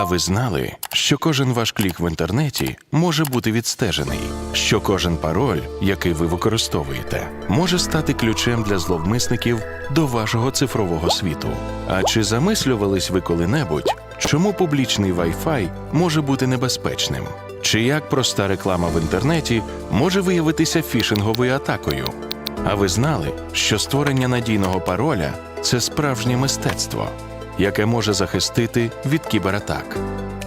А ви знали, що кожен ваш клік в інтернеті може бути відстежений, що кожен пароль, який ви використовуєте, може стати ключем для зловмисників до вашого цифрового світу. А чи замислювались ви коли-небудь, чому публічний Wi-Fi може бути небезпечним? Чи як проста реклама в інтернеті може виявитися фішинговою атакою? А ви знали, що створення надійного пароля це справжнє мистецтво, яке може захистити від кібератак?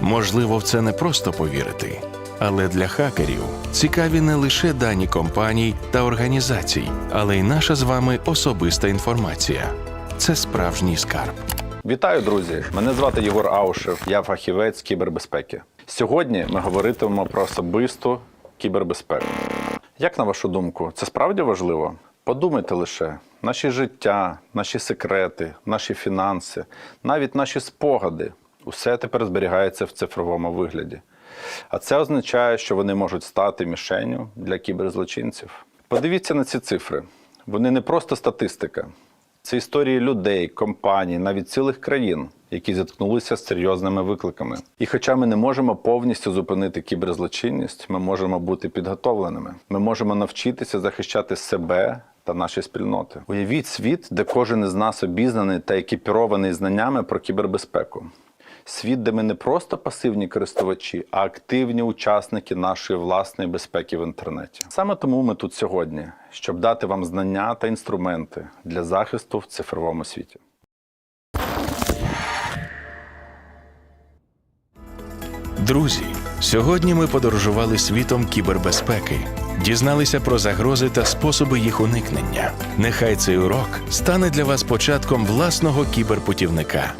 Можливо, в це не просто повірити, але для хакерів цікаві не лише дані компаній та організацій, але й наша з вами особиста інформація. Це справжній скарб. Вітаю, друзі! Мене звати Єгор Аушев, я фахівець кібербезпеки. Сьогодні ми говоритимемо про особисту кібербезпеку. Як на вашу думку, це справді важливо? Подумайте лише, наші життя, наші секрети, наші фінанси, навіть наші спогади усе тепер зберігається в цифровому вигляді. А це означає, що вони можуть стати мішенню для кіберзлочинців. Подивіться на ці цифри. Вони не просто статистика. Це історії людей, компаній, навіть цілих країн, які зіткнулися з серйозними викликами. І хоча ми не можемо повністю зупинити кіберзлочинність, ми можемо бути підготовленими. Ми можемо навчитися захищати себе та наші спільноти. Уявіть світ, де кожен із нас обізнаний та екіпірований знаннями про кібербезпеку. Світ, де ми не просто пасивні користувачі, а активні учасники нашої власної безпеки в інтернеті. Саме тому ми тут сьогодні, щоб дати вам знання та інструменти для захисту в цифровому світі. Друзі, сьогодні ми подорожували світом кібербезпеки, дізналися про загрози та способи їх уникнення. Нехай цей урок стане для вас початком власного кіберпутівника.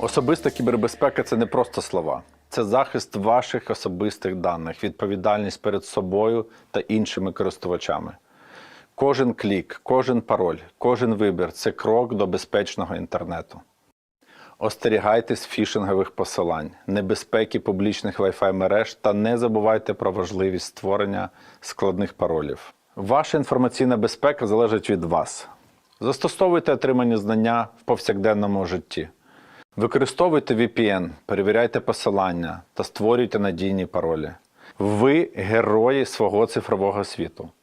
Особиста кібербезпека це не просто слова. Це захист ваших особистих даних, відповідальність перед собою та іншими користувачами. Кожен клік, кожен пароль, кожен вибір це крок до безпечного інтернету. Остерігайтесь фішингових посилань, небезпеки публічних Wi-Fi мереж та не забувайте про важливість створення складних паролів. Ваша інформаційна безпека залежить від вас. Застосовуйте отримані знання в повсякденному житті. Використовуйте VPN, перевіряйте посилання та створюйте надійні паролі. Ви герої свого цифрового світу.